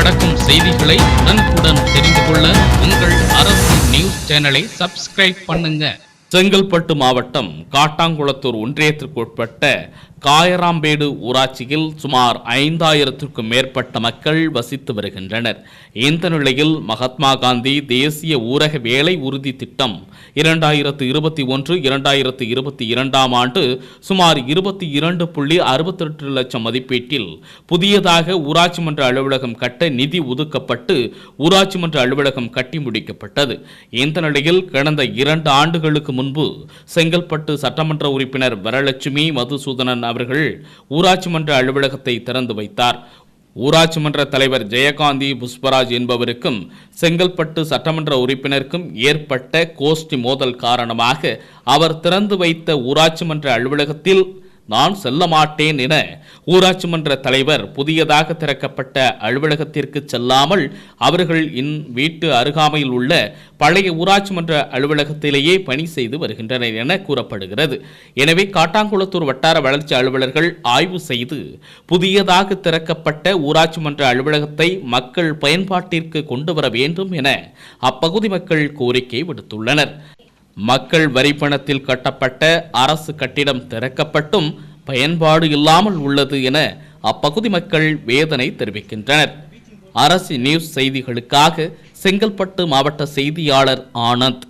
நடக்கும் செய்திகளை உடனுக்குடன் தெரிந்து கொள்ள உங்கள் அரசு நியூஸ் சேனலை சப்ஸ்கிரைப் பண்ணுங்க. செங்கல்பட்டு மாவட்டம் காட்டாங்குளத்தூர் ஒன்றியத்திற்குட்பட்ட காயராம்பேடு ஊராட்சியில் சுமார் ஐந்தாயிரத்திற்கும் மேற்பட்ட மக்கள் வசித்து வருகின்றனர். இந்த நிலையில் மகாத்மா காந்தி தேசிய ஊரக வேலை உறுதி திட்டம் இரண்டாயிரத்து இருபத்தி ஒன்று இரண்டாயிரத்து இருபத்தி இரண்டாம் ஆண்டு சுமார் இருபத்தி இரண்டு புள்ளி அறுபத்தெட்டு லட்சம் மதிப்பீட்டில் புதியதாக ஊராட்சி மன்ற அலுவலகம் கட்ட நிதி ஒதுக்கப்பட்டு ஊராட்சி மன்ற அலுவலகம் கட்டி முடிக்கப்பட்டது. இந்த நிலையில் கடந்த இரண்டு ஆண்டுகளுக்கு முன்பு செங்கல்பட்டு சட்டமன்ற உறுப்பினர் வரலட்சுமி மதுசூதனன் அவர்கள் ஊராட்சி மன்ற அலுவலகத்தை திறந்து வைத்தார். ஊராட்சி மன்ற தலைவர் ஜெயகாந்தி புஷ்பராஜ் என்பவருக்கும் செங்கல்பட்டு சட்டமன்ற உறுப்பினருக்கும் ஏற்பட்ட கோஷ்டி மோதல் காரணமாக அவர் திறந்து வைத்த ஊராட்சி மன்ற அலுவலகத்தில் நான் செல்ல மாட்டேன் என ஊராட்சி மன்ற தலைவர் புதியதாக திறக்கப்பட்ட அலுவலகத்திற்கு செல்லாமல் அவர்கள் இன் வீட்டு அருகாமையில் உள்ள பழைய ஊராட்சி மன்ற அலுவலகத்திலேயே பணி செய்து வருகின்றனர் என கூறப்படுகிறது. எனவே காட்டாங்குளத்தூர் வட்டார வளர்ச்சி அலுவலர்கள் ஆய்வு செய்து புதியதாக திறக்கப்பட்ட ஊராட்சி மன்ற அலுவலகத்தை மக்கள் பயன்பாட்டிற்கு கொண்டு வர வேண்டும் என அப்பகுதி மக்கள் கோரிக்கை விடுத்துள்ளனர். மக்கள் வரிப்பணத்தில் கட்டப்பட்ட அரசு கட்டிடம் திறக்கப்பட்டும் பயன்பாடு இல்லாமல் உள்ளது என அப்பகுதி மக்கள் வேதனை தெரிவிக்கின்றனர். அரசு நியூஸ் செய்திகளுக்காக செங்கல்பட்டு மாவட்ட செய்தியாளர் ஆனந்த்.